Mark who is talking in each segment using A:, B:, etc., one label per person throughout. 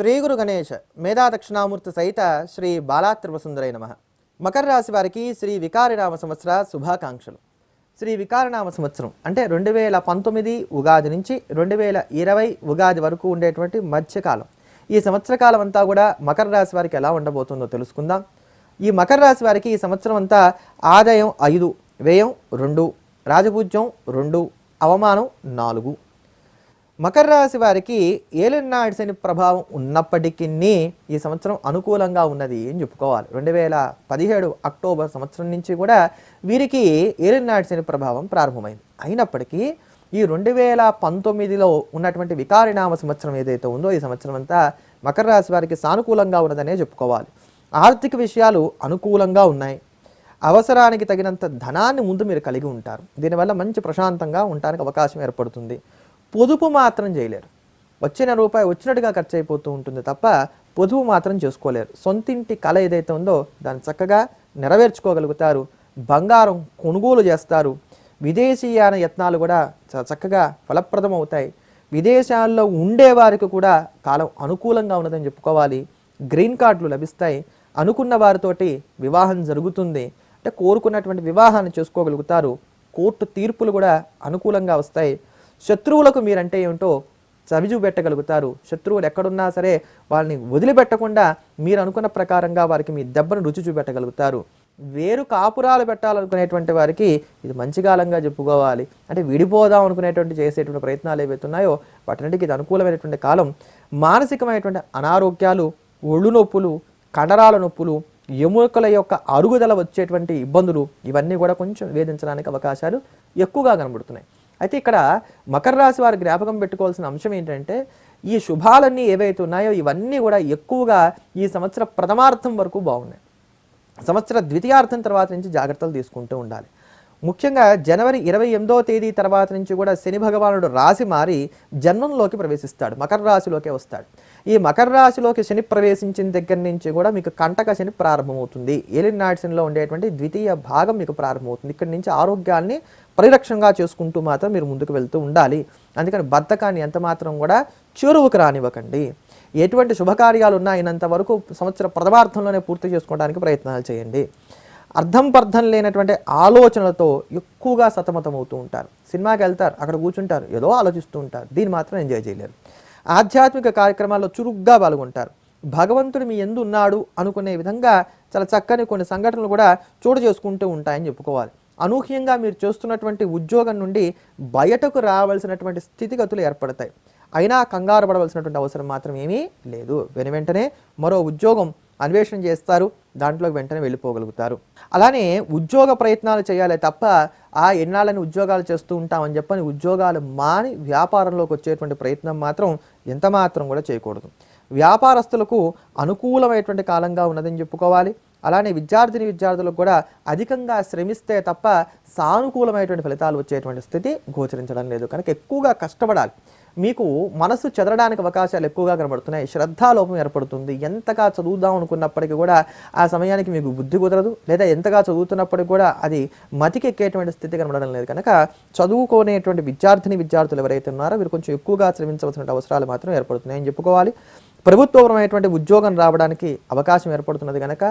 A: శ్రీ గురు గణేష్ మేధా దక్షిణామూర్తి సహిత శ్రీ బాలాత్రిపసుందరై నమ. మకర రాశి వారికి శ్రీ వికారినామ సంవత్సర శుభాకాంక్షలు. శ్రీ వికారనామ సంవత్సరం అంటే రెండు వేల పంతొమ్మిది ఉగాది నుంచి రెండు వేల ఇరవై ఉగాది వరకు ఉండేటువంటి మధ్యకాలం. ఈ సంవత్సర కాలం అంతా కూడా మకర రాశి వారికి ఎలా ఉండబోతుందో తెలుసుకుందాం. ఈ మకర రాశి వారికి ఈ సంవత్సరం అంతా ఆదాయం ఐదు వ్యయం రెండు రాజపూజ్యం రెండు అవమానం నాలుగు. మకర రాశి వారికి ఏలినాడు శని ప్రభావం ఉన్నప్పటికీ ఈ సంవత్సరం అనుకూలంగా ఉన్నది అని చెప్పుకోవాలి. రెండు వేల పదిహేడు అక్టోబర్ సంవత్సరం నుంచి కూడా వీరికి ఏలినాడు శని ప్రభావం ప్రారంభమైంది. అయినప్పటికీ ఈ రెండు వేల పంతొమ్మిదిలో ఉన్నటువంటి వికారినామ సంవత్సరం ఏదైతే ఉందో ఈ సంవత్సరం అంతా మకర రాశి వారికి సానుకూలంగా ఉన్నదనే చెప్పుకోవాలి. ఆర్థిక విషయాలు అనుకూలంగా ఉన్నాయి. అవసరానికి తగినంత ధనాన్ని ముందు మీరు కలిగి ఉంటారు. దీనివల్ల మంచి ప్రశాంతంగా ఉండడానికి అవకాశం ఏర్పడుతుంది. పొదుపు మాత్రం చేయలేరు. వచ్చిన రూపాయి వచ్చినట్టుగా ఖర్చు అయిపోతూ ఉంటుంది తప్ప పొదుపు మాత్రం చేసుకోలేరు. సొంతింటి కళ ఏదైతే ఉందో దాన్ని చక్కగా నెరవేర్చుకోగలుగుతారు. బంగారం కొనుగోలు చేస్తారు. విదేశీయాన యత్నాలు కూడా చాలా చక్కగా ఫలప్రదం అవుతాయి విదేశాల్లో ఉండే వారికి కూడా కాలం అనుకూలంగా ఉన్నదని చెప్పుకోవాలి. గ్రీన్ కార్డులు లభిస్తాయి. అనుకున్న వారితోటి వివాహం జరుగుతుంది. అంటే కోరుకున్నటువంటి వివాహాన్ని చేసుకోగలుగుతారు. కోర్టు తీర్పులు కూడా అనుకూలంగా వస్తాయి. శత్రువులకు మీరంటే ఏమిటో చవిజు పెట్టగలుగుతారు శత్రువులు ఎక్కడున్నా సరే వాళ్ళని వదిలిపెట్టకుండా మీరు అనుకున్న ప్రకారంగా వారికి మీ దెబ్బను రుచి చూపెట్టగలుగుతారు. వేరు కాపురాలు పెట్టాలనుకునేటువంటి వారికి ఇది మంచి కాలంగా చెప్పుకోవాలి. అంటే విడిపోదాం అనుకునేటువంటి చేసేటువంటి ప్రయత్నాలు ఏవైతే ఉన్నాయో వాటిన్నిటికీ ఇది అనుకూలమైనటువంటి కాలం. మానసికమైనటువంటి అనారోగ్యాలు ఒళ్ళు నొప్పులు కండరాల నొప్పులు ఎముకల యొక్క అరుగుదల వచ్చేటువంటి ఇబ్బందులు ఇవన్నీ కూడా కొంచెం వేధించడానికి అవకాశాలు ఎక్కువగా కనబడుతున్నాయి. అయితే ఇక్కడ మకర రాశి వారు జ్ఞాపకం పెట్టుకోవాల్సిన అంశం ఏంటంటే ఈ శుభాలన్నీ ఏవైతే ఉన్నాయో ఇవన్నీ కూడా ఎక్కువగా ఈ సంవత్సర ప్రథమార్థం వరకు బాగున్నాయి. సంవత్సర ద్వితీయార్థం తర్వాత నుంచి జాగ్రత్తలు తీసుకుంటూ ఉండాలి. ముఖ్యంగా జనవరి ఇరవై ఎనిమిదో తేదీ తర్వాత నుంచి కూడా శని భగవానుడు రాశి మారి జన్మంలోకి ప్రవేశిస్తాడు మకర రాశిలోకి వస్తాడు. ఈ మకర రాశిలోకి శని ప్రవేశించిన దగ్గర నుంచి కూడా మీకు కంటక శని ప్రారంభమవుతుంది. ఏలినాటి శనిలో ఉండేటువంటి ద్వితీయ భాగం మీకు ప్రారంభమవుతుంది. ఇక్కడ నుంచి ఆరోగ్యాన్ని పరిరక్షణగా చేసుకుంటూ మాత్రం మీరు ముందుకు వెళ్తూ ఉండాలి. అందుకని బద్ధకాన్ని ఎంత మాత్రం కూడా చెరువుకు రానివ్వకండి. ఎటువంటి శుభకార్యాలు ఉన్నాయినంత వరకు సంవత్సర ప్రథమార్థంలోనే పూర్తి చేసుకోవడానికి ప్రయత్నాలు చేయండి. అర్థం పర్థం లేనటువంటి ఆలోచనలతో ఎక్కువగా సతమతమవుతూ ఉంటారు. సినిమాకి వెళ్తారు అక్కడ కూర్చుంటారు ఏదో ఆలోచిస్తూ ఉంటారు. దీన్ని మాత్రం ఎంజాయ్ చేయలేరు. ఆధ్యాత్మిక కార్యక్రమాల్లో చురుగ్గా పాల్గొంటారు. భగవంతుడు మీ ఎందు ఉన్నాడు అనుకునే విధంగా చాలా చక్కని కొన్ని సంఘటనలు కూడా చోటు చేసుకుంటూ ఉంటాయని చెప్పుకోవాలి. అనూహ్యంగా మీరు చేస్తున్నటువంటి ఉద్యోగం నుండి బయటకు రావాల్సినటువంటి స్థితిగతులు ఏర్పడతాయి. అయినా కంగారు పడవలసినటువంటి అవసరం మాత్రం ఏమీ లేదు. వెను వెంటనే మరో ఉద్యోగం అన్వేషణ చేస్తారు. దాంట్లోకి వెంటనే వెళ్ళిపోగలుగుతారు. అలానే ఉద్యోగ ప్రయత్నాలు చేయాలి తప్ప ఆ ఎన్నాళ్ళని ఉద్యోగాలు చేస్తూ ఉంటామని చెప్పని ఉద్యోగాలు మాని వ్యాపారంలోకి వచ్చేటువంటి ప్రయత్నం మాత్రం ఎంత మాత్రం కూడా చేయకూడదు. వ్యాపారస్తులకు అనుకూలమైనటువంటి కాలంగా ఉన్నదని చెప్పుకోవాలి. అలానే విద్యార్థిని విద్యార్థులకు కూడా అధికంగా శ్రమిస్తే తప్ప సానుకూలమైనటువంటి ఫలితాలు వచ్చేటువంటి స్థితి గోచరించడం లేదు. కనుక ఎక్కువగా కష్టపడాలి. మీకు మనసు చెదరడానికి అవకాశాలు ఎక్కువగా కనబడుతున్నాయి. శ్రద్ధాలోపం ఏర్పడుతుంది. ఎంతగా చదువుదాం అనుకున్నప్పటికీ కూడా ఆ సమయానికి మీకు బుద్ధి కుదరదు. లేదా ఎంతగా చదువుతున్నప్పటికీ కూడా అది మతికెక్కేటువంటి స్థితి కనబడడం లేదు. కనుక చదువుకోనేటువంటి విద్యార్థిని విద్యార్థులు ఎవరైతే ఉన్నారో వీరు కొంచెం ఎక్కువగా శ్రమించవలసిన అవసరాలు మాత్రం ఏర్పడుతున్నాయని చెప్పుకోవాలి. ప్రభుత్వపరమైనటువంటి ఉద్యోగం రావడానికి అవకాశం ఏర్పడుతున్నది కనుక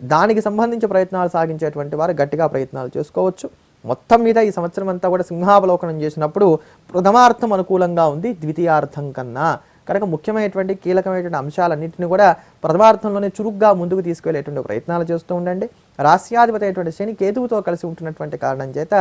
A: దానికి సంబంధించి ప్రయత్నాలు సాగించేటువంటి వారు గట్టిగా ప్రయత్నాలు చేసుకోవచ్చు. మొత్తం మీద ఈ సంవత్సరం అంతా కూడా సింహావలోకనం చేసినప్పుడు ప్రథమార్థం అనుకూలంగా ఉంది ద్వితీయార్థం కన్నా. కనుక ముఖ్యమైనటువంటి కీలకమైనటువంటి అంశాలన్నింటినీ కూడా ప్రథమార్థంలోనే చురుగ్గా ముందుకు తీసుకెళ్ళేటువంటి ప్రయత్నాలు చేస్తూ ఉండండి. రాస్యాధిపతి అయినటువంటి శని కేతువుతో కలిసి ఉంటున్నటువంటి కారణం చేత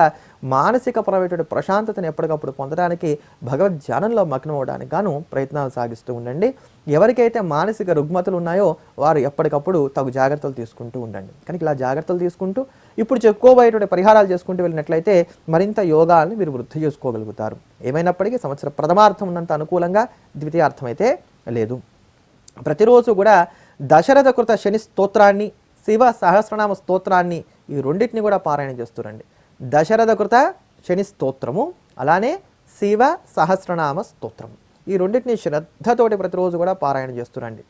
A: మానసిక పరమైనటువంటి ప్రశాంతతను ఎప్పటికప్పుడు పొందడానికి భగవద్ ధ్యానంలో మగ్నం అవడానికి గాను ప్రయత్నాలు సాగిస్తూ ఉండండి. ఎవరికైతే మానసిక రుగ్మతలు ఉన్నాయో వారు ఎప్పటికప్పుడు తగు జాగ్రత్తలు తీసుకుంటూ ఉండండి. కనుక ఇలా జాగ్రత్తలు తీసుకుంటూ ఇప్పుడు చెప్పుకోబోయేటువంటి పరిహారాలు చేసుకుంటూ వెళ్ళినట్లయితే మరింత యోగాల్ని మీరు వృద్ధి చేసుకోగలుగుతారు. ఏమైనప్పటికీ సంవత్సర ప్రథమార్థం ఉన్నంత అనుకూలంగా ద్వితీయార్థం అయితే లేదు. ప్రతిరోజు కూడా దశరథ కృత శని స్తోత్రాన్ని శివ సహస్రనామ స్తోత్రాన్ని ఈ రెండింటిని కూడా పారాయణ చేస్తురండి. దశరథ కృత శని స్తోత్రము అలానే శివ సహస్రనామ స్తోత్రం ఈ రెండింటిని శ్రద్ధతోటి ప్రతిరోజు కూడా పారాయణ చేస్తురండి.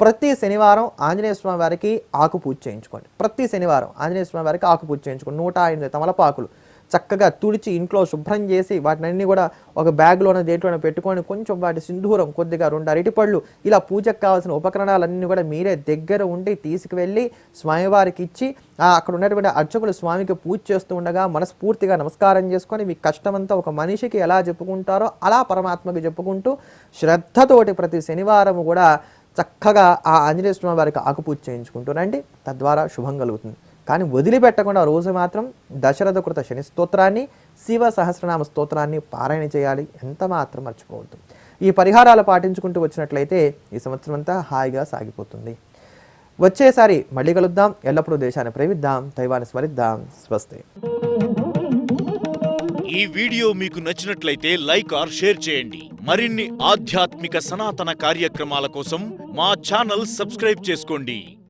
A: ప్రతి శనివారం ఆంజనేయ స్వామి వారికి ఆకు పూజ చేయించుకోండి. ప్రతి శనివారం ఆంజనేయ స్వామి వారికి ఆకు పూజ చేయించుకోండి. నూట ఎనిమిది తమలపాకులు చక్కగా తుడిచి ఇంట్లో శుభ్రం చేసి వాటిని కూడా ఒక బ్యాగ్లోన దేంట్లోనే పెట్టుకొని కొంచెం వాటి సింధూరం కొద్దిగా రెండు అరటిపళ్ళు ఇలా పూజకు కావాల్సిన ఉపకరణాలన్నీ కూడా మీరే దగ్గర ఉండి తీసుకువెళ్ళి స్వామివారికి ఇచ్చి అక్కడ ఉన్నటువంటి అర్చకులు స్వామికి పూజ చేస్తూ ఉండగా మనస్ఫూర్తిగా నమస్కారం చేసుకొని మీ కష్టమంతా ఒక మనిషికి ఎలా చెప్పుకుంటారో అలా పరమాత్మకి చెప్పుకుంటూ శ్రద్ధతోటి ప్రతి శనివారం కూడా చక్కగా ఆ ఆంజనేయ స్వామి వారికి ఆకుపూజ చేయించుకుంటూ రండి. తద్వారా శుభం కలుగుతుంది. కానీ వదిలిపెట్టకుండా రోజు మాత్రం దశరథ కృత శని స్తోత్రాన్ని శివ సహస్రనామ స్తోత్రాన్ని పారాయణ చేయాలి. ఎంత మాత్రం మర్చిపోవద్దు. ఈ పరిహారాలు పాటించుకుంటూ వచ్చినట్లయితే ఈ సంవత్సరం అంతా హాయిగా సాగిపోతుంది. వచ్చేసారి మళ్ళీ కలుద్దాం. ఎల్లప్పుడూ దేశాన్ని ప్రేమిద్దాం. దైవాన్ని స్మరిద్దాం. స్వస్తి.
B: ఈ వీడియో మీకు నచ్చినట్లయితే లైక్ ఆర్ షేర్ చేయండి. మరిన్ని ఆధ్యాత్మిక సనాతన కార్యక్రమాల కోసం మా ఛానల్ సబ్స్క్రైబ్ చేసుకోండి.